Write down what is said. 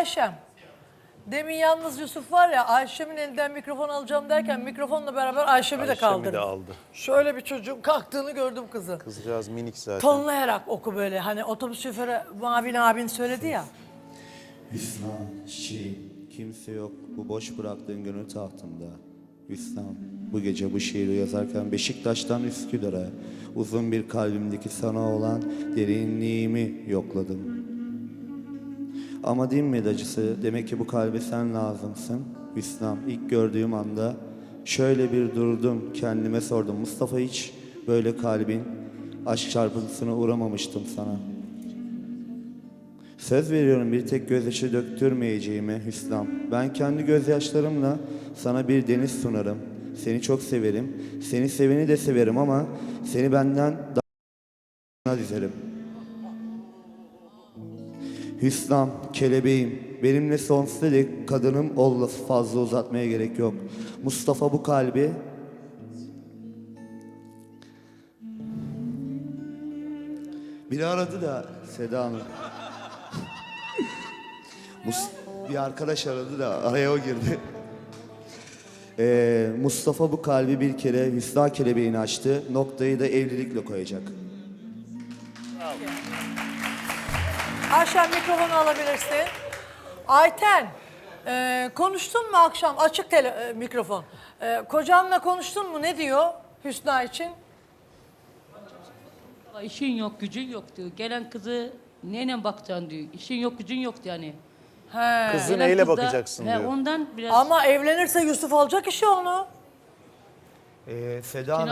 Ayşem. Demin yalnız Yusuf var ya Ayşem'in elinden mikrofon alacağım derken mikrofonla beraber Ayşem'i de Ayşem'i kaldırdı. de aldı. Şöyle bir çocuğun kalktığını gördüm kızı. Kızcağız minik zaten. Tonlayarak oku böyle hani otobüs şoförü Mavin abin söyledi ya. Hüsnan, şiir, kimse yok bu boş bıraktığın gönül tahtında. Hüsnan, bu gece bu şiiri yazarken Beşiktaş'tan Üsküdar'a uzun bir kalbimdeki sana olan derinliğimi yokladım. Ama dinmedi acısı, demek ki bu kalbe sen lazımsın. Hüsnam, ilk gördüğüm anda şöyle bir durdum, kendime sordum. Mustafa hiç böyle kalbin aşk çarpıntısına uğramamıştım sana. Söz veriyorum bir tek gözyaşı döktürmeyeceğime Hüsnam. Ben kendi gözyaşlarımla sana bir deniz sunarım. Seni çok severim. Seni seveni de severim ama seni benden daha dizerim. Hüsnam, kelebeğim, benimle sonsuza dek kadınım ol lafı fazla uzatmaya gerek yok. Mustafa bu kalbi Biri aradı da Seda Hanım. Bir arkadaş aradı da araya o girdi. Ee, Mustafa bu kalbi bir kere Hüsna kelebeğini açtı. Noktayı da evlilikle koyacak. Ayşem mikrofonu alabilirsin. Ayten, e, konuştun mu akşam? Açık tele, e, mikrofon. E, kocanla konuştun mu? Ne diyor Hüsna için? İşin yok, gücün yok diyor. Gelen kızı neyle bakacaksın diyor. İşin yok, gücün yok yani. He. Kızı Gelen neyle kız da- bakacaksın he, diyor. Ondan biraz Ama evlenirse Yusuf alacak işi onu. Ee, Seda Hanım,